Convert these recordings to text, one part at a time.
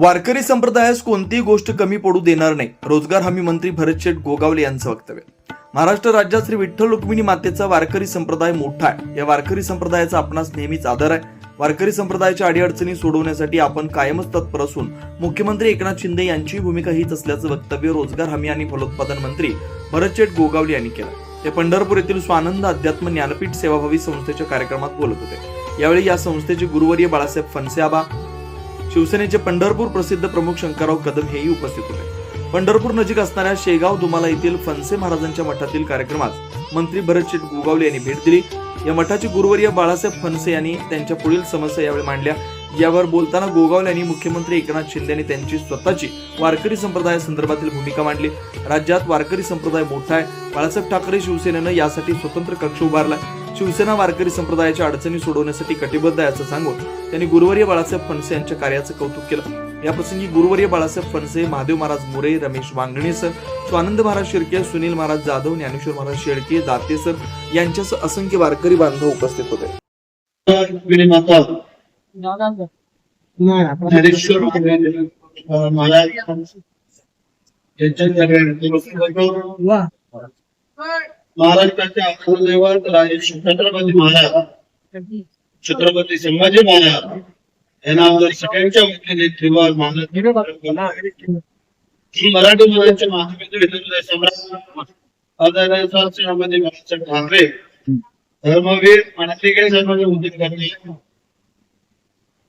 वारकरी संप्रदायास कोणतीही गोष्ट कमी पडू देणार नाही. रोजगार हमी मंत्री भरत शेठ गोगावले यांचं वक्तव्य. महाराष्ट्र राज्यात श्री विठ्ठल रुक्मिणी मातेचा वारकरी संप्रदाय मोठा आहे. या वारकरी संप्रदायाचा आपणास नेहमीच आदर आहे. वारकरी संप्रदायाच्या अडीअडचणी सोडवण्यासाठी आपण कायमच तत्पर असून मुख्यमंत्री एकनाथ शिंदे यांची भूमिका हीच असल्याचं वक्तव्य रोजगार हमी आणि फलोत्पादन मंत्री भरत शेठ गोगावले यांनी केलं ते पंढरपूर येथील स्वानंद अध्यात्म ज्ञानपीठ सेवाभावी संस्थेच्या कार्यक्रमात बोलत होते. यावेळी या संस्थेचे गुरुवर्य बाळासाहेब फनसेआबा शिवसेनेचे पंढरपूर प्रसिद्ध प्रमुख शंकरराव कदम हेही उपस्थित होते. पंढरपूर नजीक असणाऱ्या शेगाव दुमाला येथील फणसे महाराजांच्या मठातील कार्यक्रमात मंत्री भरत शेठ गोगावले यांनी भेट दिली. या मठाचे गुरुवर्य बाळासाहेब फणसे यांनी त्यांच्या पुढील समस्या यावेळी मांडल्या. यावर बोलताना गोगावले यांनी मुख्यमंत्री एकनाथ शिंदे यांनी त्यांची स्वतःची वारकरी संप्रदाया संदर्भातील भूमिका मांडली. राज्यात वारकरी संप्रदाय मोठा आहे. बाळासाहेब ठाकरे शिवसेनेनं यासाठी स्वतंत्र कक्ष उभारला. शिवसेना वारकरी संप्रदायाच्या अडचणी सोडवण्यासाठी कटिबद्ध आहे असं सांगून त्यांनी गुरुवर्य बाळासाहेब फणसे यांच्या कार्याचं कौतुक केलं. याप्रसंगी गुरुवर्य बाळासाहेब फणसे महादेव महाराज मोरे रमेश वांगणेसर स्वानंद महाराज शिर्के सुनील महाराज जाधव ज्ञानेश्वर महाराज शेळके दातेसर यांच्यासह असंख्य वारकरी बांधव उपस्थित होते. रुक्मिणी माता महाराष्ट्राचे आत्मदैवत राजे छत्रपती महाराज. छत्रपती संभाजी महाराज. यांना आमच्या सगळ्यांच्या वतीने त्रिवार मराठी मुलांचे महाविद्यालय सम्राट आदरणीय श्रीमती बाळासाहेब ठाकरे. धर्मवीर मानसिके सर्वांचे उद्योग करते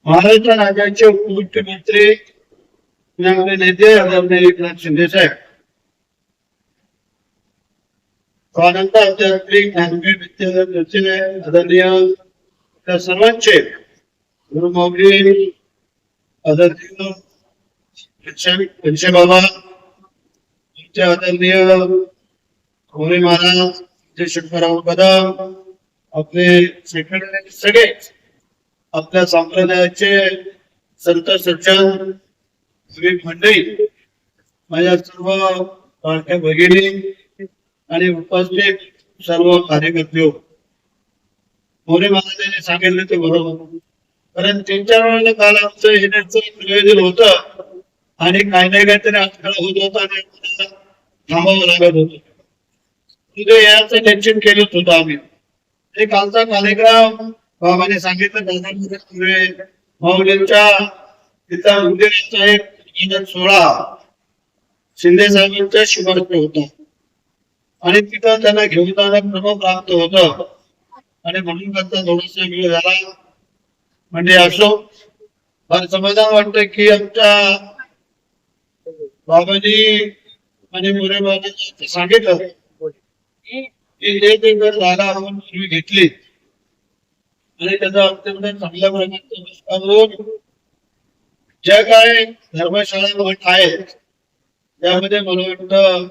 महाराष्ट्र राज्याचे उपमुख्यमंत्री नेते आदरणीय एकनाथ शिंदे साहेब. स्वानंद आध्यात्मिक ज्ञानपीठ विद्यालय आदरणीय त्या सर्वांचे गुरुमौली आदरणीय पेन्शन बाबा आमचे आदरणीय होरे महाराज जे शंकरराव कदम आपले सेक्रेटरी सगळे आपल्या संप्रदायाचे संत सज्जन विवेक मंडळी माझ्या सर्व लाडक्या भगिनी आणि उपस्थित सर्व कार्यकर्ते मोरे महाराजांनी सांगितलं ते बरोबर. कारण तीन चार वेळेला काल आमचं येण्याचं नियोजन होत. आणि काही नाही काहीतरी अडथळा होत होता आणि थांबावं लागत होत. तिथे म्हणजे याचं टेन्शन केलंच होतं आम्ही. ते कालचा कार्यक्रम बाबाने सांगितलं दादा माऊलींच्या तिथं उद्याचा एक सोहळा शिंदे साहेबांच्या शुभारंभ होता. आणि तिथं त्यांना घेऊन जाणं क्रम प्राप्त होत. आणि म्हणून त्यांचा थोडासा वेळ झाला. म्हणजे असो फार समाधान वाटत की आमच्या बाबाजी आणि मोरे बाबाजी सांगितलं की एक एकर जागा आपण पूर्वी घेतली. आणि त्याचा अत्यंत चांगल्या प्रकारचा विस्तार करून ज्या काय धर्मशाळा आहेत त्यामध्ये मला वाटतं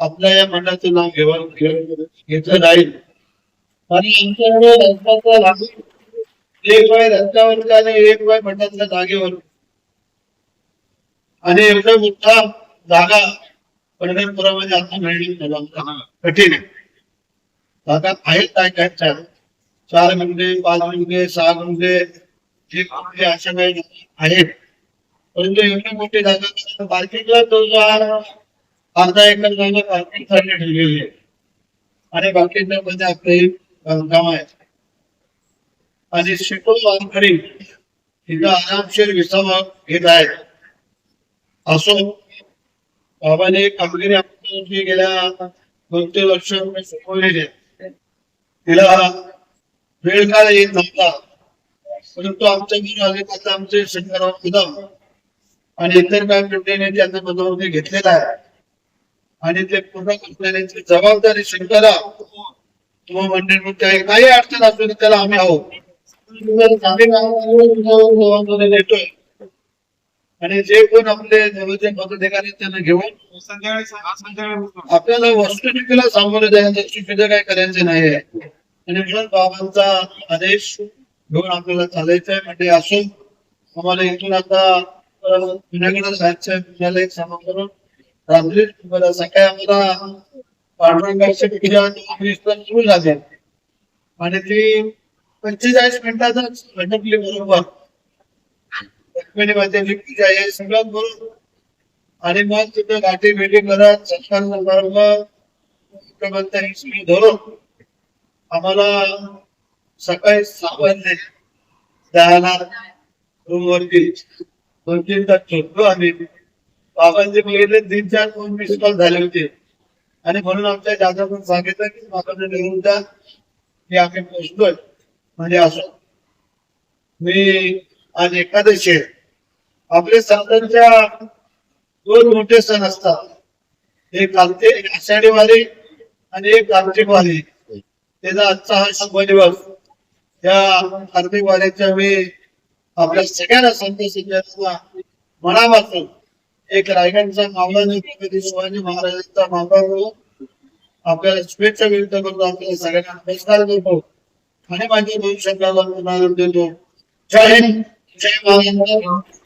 आपल्या या मंडळाचं नाव घेवा घेतलं जाईल आणि आमच्याकडे रस्त्याचा लागू एक बाय रस्त्यावर आणि एक बाय मंडळाच्या जागेवर. आणि एवढा मोठा जागा पंढरपुरामध्ये आता मिळणं कठीण आहे. जागा आहेत काय काय चार चार गुंठे पाच गुंठे सहा गुंठे एक गुंठे अशा काही आहेत परंतु एवढी मोठी जागा पार्किंगला तो अर्धा एकर जागा पार्किंग ठेवलेली आहे आणि बाकीच्या मध्ये आपले बांधकाम आहेत. आणि शिकून वारकरी तिथं आरामशीर विसावा घेत आहेत. असो बाबाने कामगिरी आपली गेल्या दोन तीन वर्ष शिकवलेली तिला वेळ काळ येत नव्हता. परंतु आमच्या गुरु आले आता आमचे शंकरराव कदम आणि इतर काही मंडळीने त्यांचा पदावधी घेतलेला आहे. आणि ते पूर्ण करण्याची जबाबदारी शंकरा तो मंडळीमध्ये आहे काही अडचण असू दे त्याला आम्ही आहोत. जबाबदारी देतोय. आणि जे कोण आपले जवळचे पदाधिकारी त्यांना घेऊन आपल्याला वस्तुस्थितीला सामोरे जायचं चुकीचं काय करायचं नाही आहे. आणि म्हणून बाबांचा आदेश घेऊन आपल्याला चालायचं आहे म्हणजे असो आम्हाला इथून आता आहे पुण्याला एक सामान करून रात्री मला सकाळी आम्हाला पांडुरंगाची क्रिया सुरू झाली. आणि ती पंचेचाळीस मिनिटातच भटकली बरोबर. रुक्मिणी मातेची पूजा सगळं करून. आणि मग तिथं गाठी भेटी करत सत्कार समारंभ मुख्यमंत्री ही धरून आम्हाला सकाळी सहा वाजले. दहाला रूम वरती. दोन तीन तास झोपलो आम्ही. बाबांचे बघितले तीन चार दोन मिस कॉल झाले होते. आणि म्हणून आमच्या दादा पण सांगितलं की बाबांना निघून जा की आम्ही पोहोचलोय म्हणजे असं. मी आज एकादशी आपले संतांच्या दोन मोठे सण असतात. एक कार्तिक एक आषाढी वारी आणि एक कार्तिक वारी त्याचा आजचा हा शुभ दिवस. या कार्तिक वारीच्या मी आपल्या सगळ्यांना संत मनापासून एक रायगडचा मावळा छत्रपती शिवाजी महाराजांचा मावळा म्हणून आपल्याला शुभेच्छा व्यक्त करतो आपल्या सगळ्यांना नमस्कार करतो. आणि माझ्या दोन शब्दाला देतो. जय हिंद जय महाराष्ट्र.